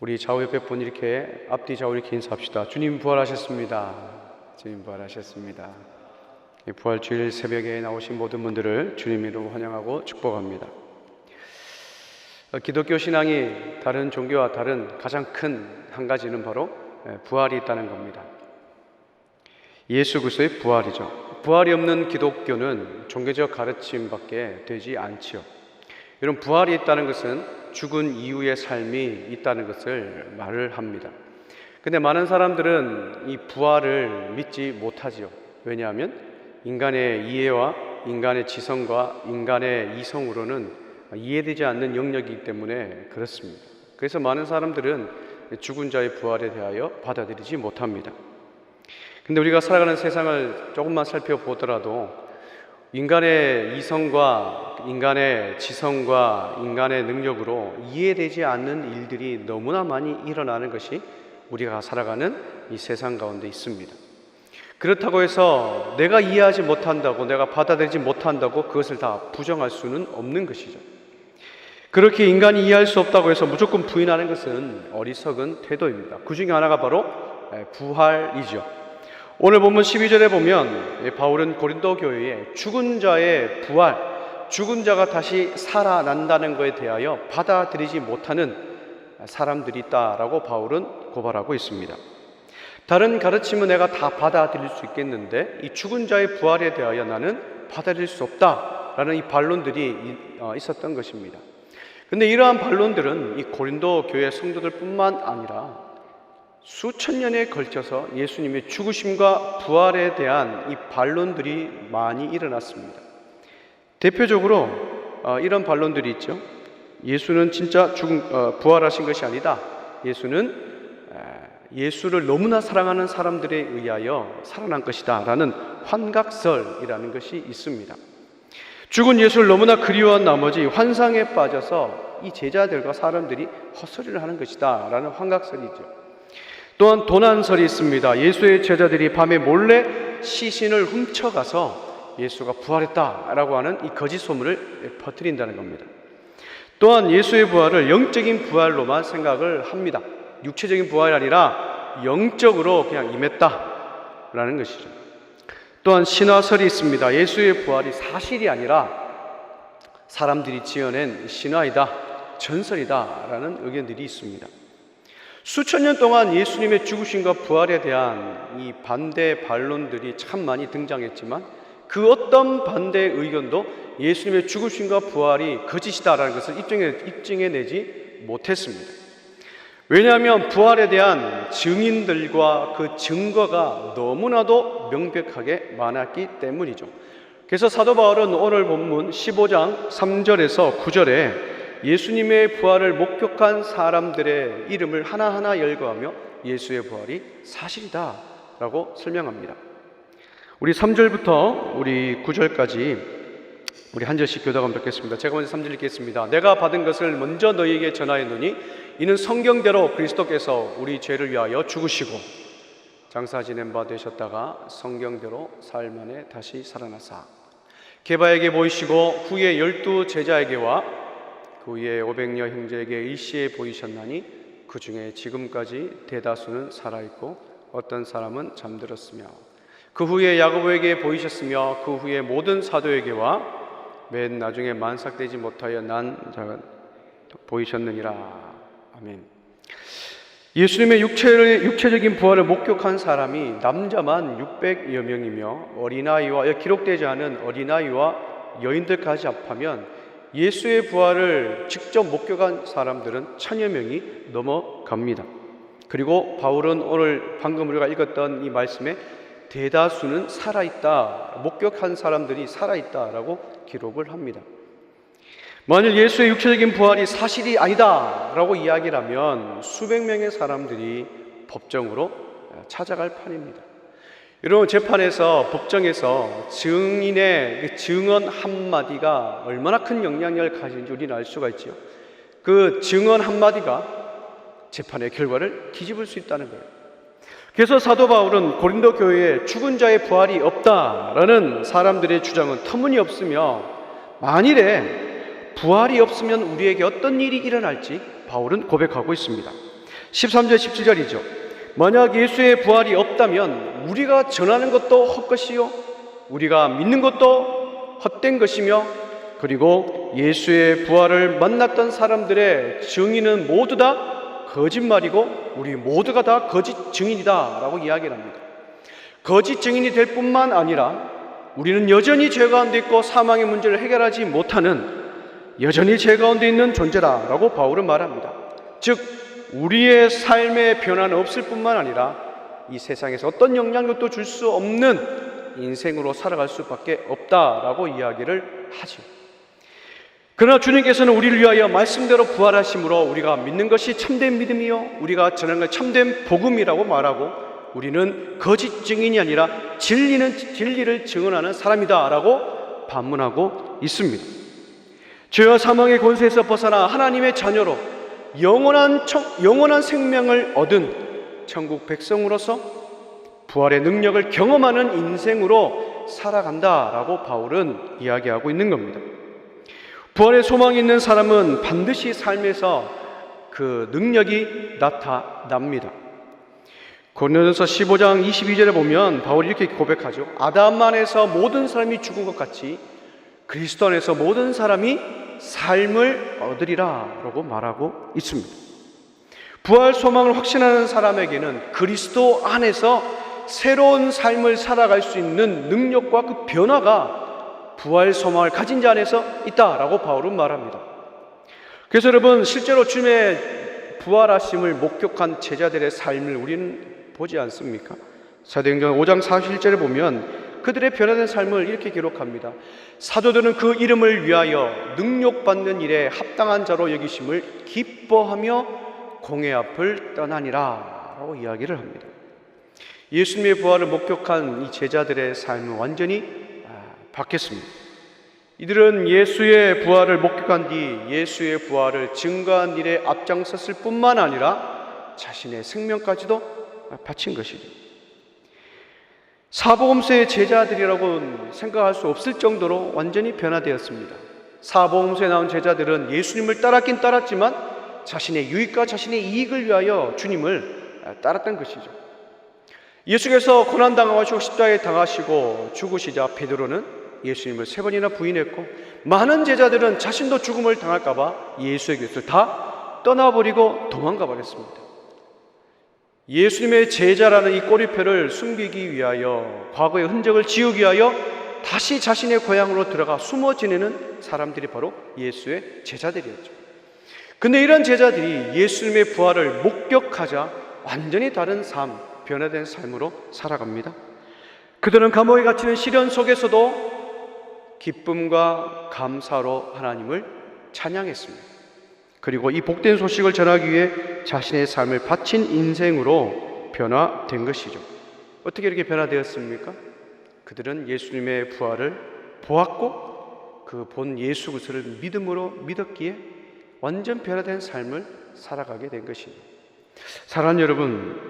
우리 좌우 옆에 분 이렇게 앞뒤 좌우 이렇게 인사합시다. 주님 부활하셨습니다. 주님 부활하셨습니다. 이 부활 주일 새벽에 나오신 모든 분들을 주님 이름으로 환영하고 축복합니다. 어, 기독교 신앙이 다른 종교와 다른 가장 큰 한 가지는 바로 예, 부활이 있다는 겁니다. 예수 그리스도의 부활이죠. 부활이 없는 기독교는 종교적 가르침밖에 되지 않지요. 이런 부활이 있다는 것은 죽은 이후의 삶이 있다는 것을 말을 합니다. 근데 많은 사람들은 이 부활을 믿지 못하지요. 왜냐하면 인간의 이해와 인간의 지성과 인간의 이성으로는 이해되지 않는 영역이기 때문에 그렇습니다. 그래서 많은 사람들은 죽은 자의 부활에 대하여 받아들이지 못합니다. 근데 우리가 살아가는 세상을 조금만 살펴보더라도 인간의 이성과 인간의 지성과 인간의 능력으로 이해되지 않는 일들이 너무나 많이 일어나는 것이 우리가 살아가는 이 세상 가운데 있습니다. 그렇다고 해서 내가 이해하지 못한다고 내가 받아들이지 못한다고 그것을 다 부정할 수는 없는 것이죠. 그렇게 인간이 이해할 수 없다고 해서 무조건 부인하는 것은 어리석은 태도입니다. 그 중에 하나가 바로 부활이죠. 오늘 본문 12절에 보면 바울은 고린도 교회에 죽은 자의 부활, 죽은 자가 다시 살아난다는 것에 대하여 받아들이지 못하는 사람들이 있다라고 바울은 고발하고 있습니다. 다른 가르침은 내가 다 받아들일 수 있겠는데 이 죽은 자의 부활에 대하여 나는 받아들일 수 없다라는 이 반론들이 있었던 것입니다. 근데 이러한 반론들은 이 고린도 교회 성도들뿐만 아니라 수천 년에 걸쳐서 예수님의 죽으심과 부활에 대한 이 반론들이 많이 일어났습니다. 대표적으로 어, 이런 반론들이 있죠. 예수는 진짜 죽음, 어, 부활하신 것이 아니다. 예수는 예수를 너무나 사랑하는 사람들에 의하여 살아난 것이다. 라는 환각설이라는 것이 있습니다. 죽은 예수를 너무나 그리워한 나머지 환상에 빠져서 이 제자들과 사람들이 헛소리를 하는 것이다. 라는 환각설이죠. 또한 도난설이 있습니다. 예수의 제자들이 밤에 몰래 시신을 훔쳐가서 예수가 부활했다라고 하는 이 거짓 소문을 퍼뜨린다는 겁니다. 또한 예수의 부활을 영적인 부활로만 생각을 합니다. 육체적인 부활이 아니라 영적으로 그냥 임했다라는 것이죠. 또한 신화설이 있습니다. 예수의 부활이 사실이 아니라 사람들이 지어낸 신화이다, 전설이다라는 의견들이 있습니다. 수천 년 동안 예수님의 죽으심과 부활에 대한 이 반대 반론들이 참 많이 등장했지만 그 어떤 반대 의견도 예수님의 죽으심과 부활이 거짓이다라는 것을 입증해, 입증해 내지 못했습니다. 왜냐하면 부활에 대한 증인들과 그 증거가 너무나도 명백하게 많았기 때문이죠. 그래서 사도 바울은 오늘 본문 15장 3절에서 9절에 예수님의 부활을 목격한 사람들의 이름을 하나하나 열거하며 예수의 부활이 사실이다 라고 설명합니다. 우리 3절부터 우리 9절까지 우리 한 절씩 교도가 듣겠습니다. 제가 먼저 3절 읽겠습니다. 내가 받은 것을 먼저 너희에게 전하였노니 이는 성경대로 그리스도께서 우리 죄를 위하여 죽으시고 장사 지낸 바 되셨다가 성경대로 사흘 만에 다시 살아나사 개바에게 보이시고 후에 열두 제자에게와 그 후에 오백여 형제에게 일시에 보이셨나니 그 중에 지금까지 대다수는 살아있고 어떤 사람은 잠들었으며 그 후에 야고보에게 보이셨으며 그 후에 모든 사도에게와 맨 나중에 만삭되지 못하여 난 자가 보이셨느니라 아멘. 예수님의 육체를, 육체적인 부활을 목격한 사람이 남자만 600여 명이며 어린아이와 기록되지 않은 어린아이와 여인들까지 합하면 예수의 부활을 직접 목격한 사람들은 천여 명이 넘어갑니다. 그리고 바울은 오늘 방금 우리가 읽었던 이 말씀에 대다수는 살아있다, 목격한 사람들이 살아있다라고 기록을 합니다. 만일 예수의 육체적인 부활이 사실이 아니다라고 이야기를 하면 수백 명의 사람들이 법정으로 찾아갈 판입니다. 여러분 재판에서 법정에서 증인의 그 증언 한 마디가 얼마나 큰 영향력을 가지는지 우리는 알 수가 있죠. 그 증언 한 마디가 재판의 결과를 뒤집을 수 있다는 거예요. 그래서 사도 바울은 고린도 교회에 죽은 자의 부활이 없다라는 사람들의 주장은 터무니없으며 만일에 부활이 없으면 우리에게 어떤 일이 일어날지 바울은 고백하고 있습니다. 13절 17절이죠. 만약 예수의 부활이 없다면 우리가 전하는 것도 헛것이요 우리가 믿는 것도 헛된 것이며 그리고 예수의 부활을 만났던 사람들의 증인은 모두 다 거짓말이고 우리 모두가 다 거짓 증인이다 라고 이야기를 합니다. 거짓 증인이 될 뿐만 아니라 우리는 여전히 죄 가운데 있고 사망의 문제를 해결하지 못하는 여전히 죄 가운데 있는 존재라 라고 바울은 말합니다. 즉 우리의 삶의 변화는 없을 뿐만 아니라 이 세상에서 어떤 영향력도 줄 수 없는 인생으로 살아갈 수밖에 없다라고 이야기를 하죠. 그러나 주님께서는 우리를 위하여 말씀대로 부활하심으로 우리가 믿는 것이 참된 믿음이요 우리가 전하는 것 참된 복음이라고 말하고 우리는 거짓 증인이 아니라 진리는 진리를 증언하는 사람이다라고 반문하고 있습니다. 죄와 사망의 권세에서 벗어나 하나님의 자녀로 영원한 청, 영원한 생명을 얻은 천국 백성으로서 부활의 능력을 경험하는 인생으로 살아간다라고 바울은 이야기하고 있는 겁니다. 부활의 소망이 있는 사람은 반드시 삶에서 그 능력이 나타납니다. 고린도전서 15장 22절에 보면 바울이 이렇게 고백하죠. 아담 안에서 모든 사람이 죽은 것 같이 그리스도 안에서 모든 사람이 삶을 얻으리라라고 말하고 있습니다. 부활 소망을 확신하는 사람에게는 그리스도 안에서 새로운 삶을 살아갈 수 있는 능력과 그 변화가 부활 소망을 가진 자 안에서 있다라고 바울은 말합니다. 그래서 여러분 실제로 주님의 부활하심을 목격한 제자들의 삶을 우리는 보지 않습니까? 사도행전 5장 41절에 보면 그들의 변화된 삶을 이렇게 기록합니다. 사도들은 그 이름을 위하여 능력받는 일에 합당한 자로 여기심을 기뻐하며 공회 앞을 떠나니라 라고 이야기를 합니다. 예수님의 부활을 목격한 이 제자들의 삶은 완전히 아, 바뀌었습니다. 이들은 예수의 부활을 목격한 뒤 예수의 부활을 증거한 일에 앞장섰을 뿐만 아니라 자신의 생명까지도 바친 것이죠. 사복음서의 제자들이라고 생각할 수 없을 정도로 완전히 변화되었습니다. 사복음서에 나온 제자들은 예수님을 따랐긴 따랐지만 자신의 유익과 자신의 이익을 위하여 주님을 따랐던 것이죠. 예수께서 고난 당하시고 십자가에 당하시고 죽으시자 베드로는 예수님을 세 번이나 부인했고 많은 제자들은 자신도 죽음을 당할까봐 예수의 곁을 다 떠나버리고 도망가 버렸습니다. 예수님의 제자라는 이 꼬리표를 숨기기 위하여 과거의 흔적을 지우기 위하여 다시 자신의 고향으로 들어가 숨어 지내는 사람들이 바로 예수의 제자들이었죠. 근데 이런 제자들이 예수님의 부활을 목격하자 완전히 다른 삶, 변화된 삶으로 살아갑니다. 그들은 감옥에 갇히는 시련 속에서도 기쁨과 감사로 하나님을 찬양했습니다. 그리고 이 복된 소식을 전하기 위해 자신의 삶을 바친 인생으로 변화된 것이죠. 어떻게 이렇게 변화되었습니까? 그들은 예수님의 부활을 보았고 그 본 예수 그리스도를 믿음으로 믿었기에 완전 변화된 삶을 살아가게 된 것입니다. 사랑하는 여러분,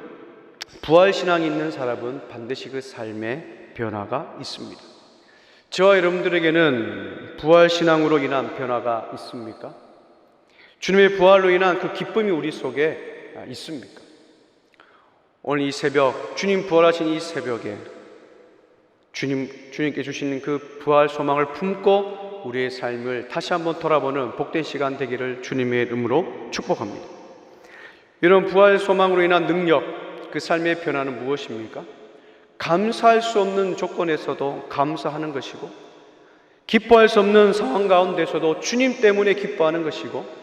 부활 신앙이 있는 사람은 반드시 그 삶에 변화가 있습니다. 저와 여러분들에게는 부활 신앙으로 인한 변화가 있습니까? 주님의 부활로 인한 그 기쁨이 우리 속에 있습니까? 오늘 이 새벽, 주님 부활하신 이 새벽에 주님, 주님께 주시는 그 부활 소망을 품고 우리의 삶을 다시 한번 돌아보는 복된 시간 되기를 주님의 이름으로 축복합니다. 이런 부활 소망으로 인한 능력, 그 삶의 변화는 무엇입니까? 감사할 수 없는 조건에서도 감사하는 것이고, 기뻐할 수 없는 상황 가운데서도 주님 때문에 기뻐하는 것이고,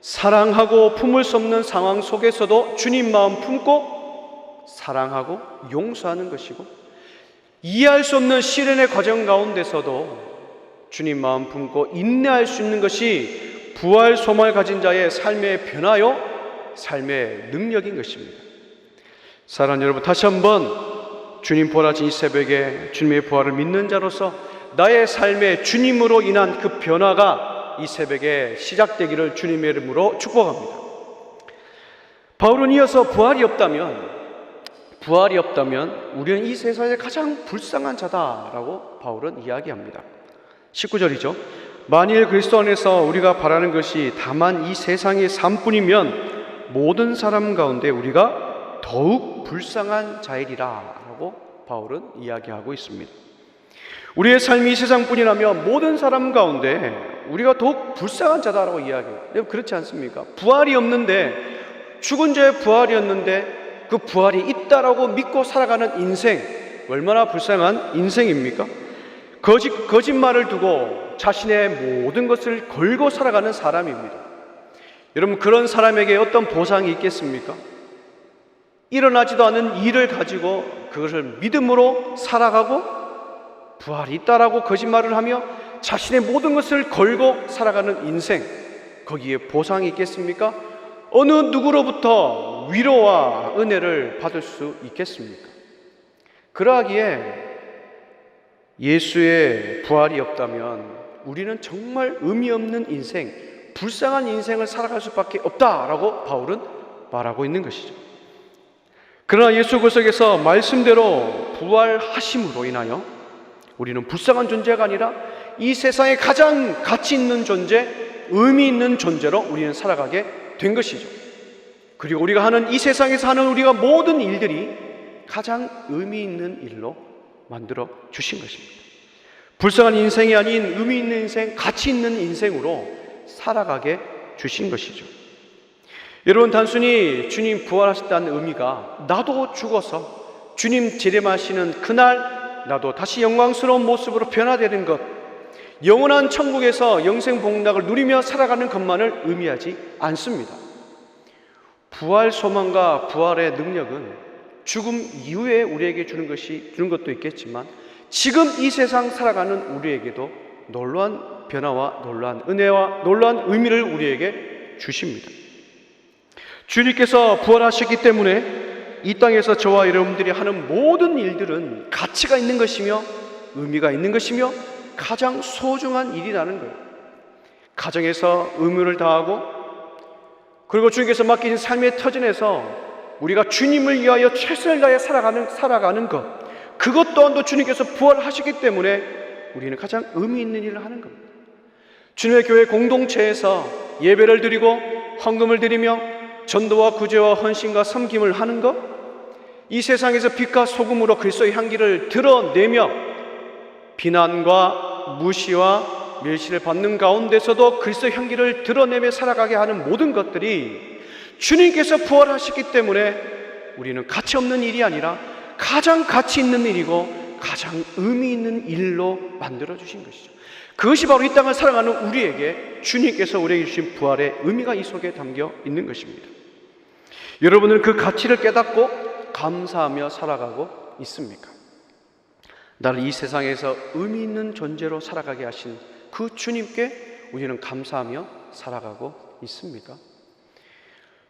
사랑하고 품을 수 없는 상황 속에서도 주님 마음 품고 사랑하고 용서하는 것이고 이해할 수 없는 시련의 과정 가운데서도 주님 마음 품고 인내할 수 있는 것이 부활 소망을 가진 자의 삶의 변화요 삶의 능력인 것입니다. 사랑하는 여러분 다시 한번 주님 부활하신 이 새벽에 주님의 부활을 믿는 자로서 나의 삶의 주님으로 인한 그 변화가 이 새벽에 시작되기를 주님의 이름으로 축복합니다. 바울은 이어서 부활이 없다면 부활이 없다면 우리는 이 세상에 가장 불쌍한 자다라고 바울은 이야기합니다. 19절이죠. 만일 그리스도 안에서 우리가 바라는 것이 다만 이 세상의 삶뿐이면 모든 사람 가운데 우리가 더욱 불쌍한 자일이라라고 바울은 이야기하고 있습니다. 우리의 삶이 이 세상뿐이라면 모든 사람 가운데 우리가 더욱 불쌍한 자다라고 이야기해요. 그렇지 않습니까? 부활이 없는데 죽은 자의 부활이었는데 그 부활이 있다라고 믿고 살아가는 인생 얼마나 불쌍한 인생입니까? 거짓 거짓말을 두고 자신의 모든 것을 걸고 살아가는 사람입니다. 여러분 그런 사람에게 어떤 보상이 있겠습니까? 일어나지도 않은 일을 가지고 그것을 믿음으로 살아가고 부활이 있다라고 거짓말을 하며 자신의 모든 것을 걸고 살아가는 인생 거기에 보상이 있겠습니까? 어느 누구로부터 위로와 은혜를 받을 수 있겠습니까? 그러하기에 예수의 부활이 없다면 우리는 정말 의미 없는 인생, 불쌍한 인생을 살아갈 수밖에 없다라고 바울은 말하고 있는 것이죠. 그러나 예수 그리스도께서 말씀대로 부활하심으로 인하여 우리는 불쌍한 존재가 아니라 이 세상에 가장 가치 있는 존재, 의미 있는 존재로 우리는 살아가게 된 것이죠. 그리고 우리가 하는 이 세상에서 하는 우리가 모든 일들이 가장 의미 있는 일로 만들어 주신 것입니다. 불쌍한 인생이 아닌 의미 있는 인생, 가치 있는 인생으로 살아가게 주신 것이죠. 여러분 단순히 주님 부활하셨다는 의미가 나도 죽어서 주님 재림하시는 그날 나도 다시 영광스러운 모습으로 변화되는 것 영원한 천국에서 영생 복락을 누리며 살아가는 것만을 의미하지 않습니다. 부활 소망과 부활의 능력은 죽음 이후에 우리에게 주는 것이 주는 것도 있겠지만 지금 이 세상 살아가는 우리에게도 놀라운 변화와 놀라운 은혜와 놀라운 의미를 우리에게 주십니다. 주님께서 부활하셨기 때문에 이 땅에서 저와 여러분들이 하는 모든 일들은 가치가 있는 것이며 의미가 있는 것이며 가장 소중한 일이라는 거예요. 가정에서 의무를 다하고 그리고 주님께서 맡기신 삶의 터전에서 우리가 주님을 위하여 최선을 다해 살아가는 살아가는 것 그것 또한도 주님께서 부활하셨기 때문에 우리는 가장 의미 있는 일을 하는 겁니다. 주님의 교회 공동체에서 예배를 드리고 헌금을 드리며 전도와 구제와 헌신과 섬김을 하는 것, 이 세상에서 빛과 소금으로 그리스도의 향기를 드러내며 비난과 무시와 멸시를 받는 가운데서도 그리스도의 향기를 드러내며 살아가게 하는 모든 것들이 주님께서 부활하셨기 때문에 우리는 가치 없는 일이 아니라 가장 가치 있는 일이고 가장 의미 있는 일로 만들어 주신 것이죠. 그것이 바로 이 땅을 살아가는 우리에게 주님께서 우리에게 주신 부활의 의미가 이 속에 담겨 있는 것입니다. 여러분은 그 가치를 깨닫고 감사하며 살아가고 있습니까? 나를 이 세상에서 의미 있는 존재로 살아가게 하신 그 주님께 우리는 감사하며 살아가고 있습니까?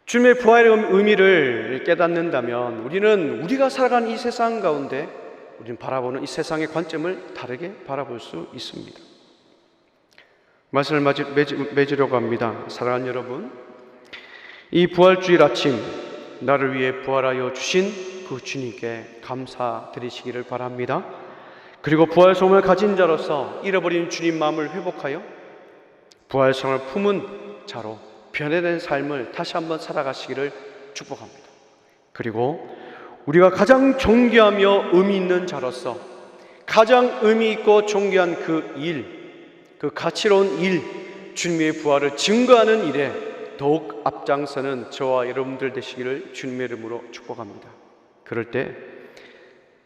주님의 부활의 의미를 깨닫는다면 우리는 우리가 살아가는 이 세상 가운데 우리는 바라보는 이 세상의 관점을 다르게 바라볼 수 있습니다. 말씀을 맺으려고 합니다. 사랑하는 여러분, 이 부활주일 아침 나를 위해 부활하여 주신 그 주님께 감사드리시기를 바랍니다. 그리고 부활 소망을 가진 자로서 잃어버린 주님 마음을 회복하여 부활 성을 품은 자로 변해된 삶을 다시 한번 살아가시기를 축복합니다. 그리고 우리가 가장 존귀하며 의미 있는 자로서 가장 의미 있고 존귀한 그 일, 그 가치로운 일, 주님의 부활을 증거하는 일에 더욱 앞장서는 저와 여러분들 되시기를 주님의 이름으로 축복합니다. 그럴 때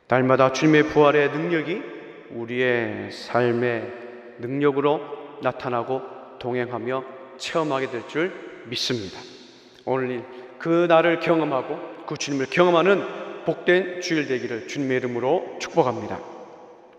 날마다 주님의 부활의 능력이 우리의 삶의 능력으로 나타나고 동행하며 체험하게 될 줄 믿습니다. 오늘 그 날을 경험하고 그 주님을 경험하는 복된 주일 되기를 주님의 이름으로 축복합니다.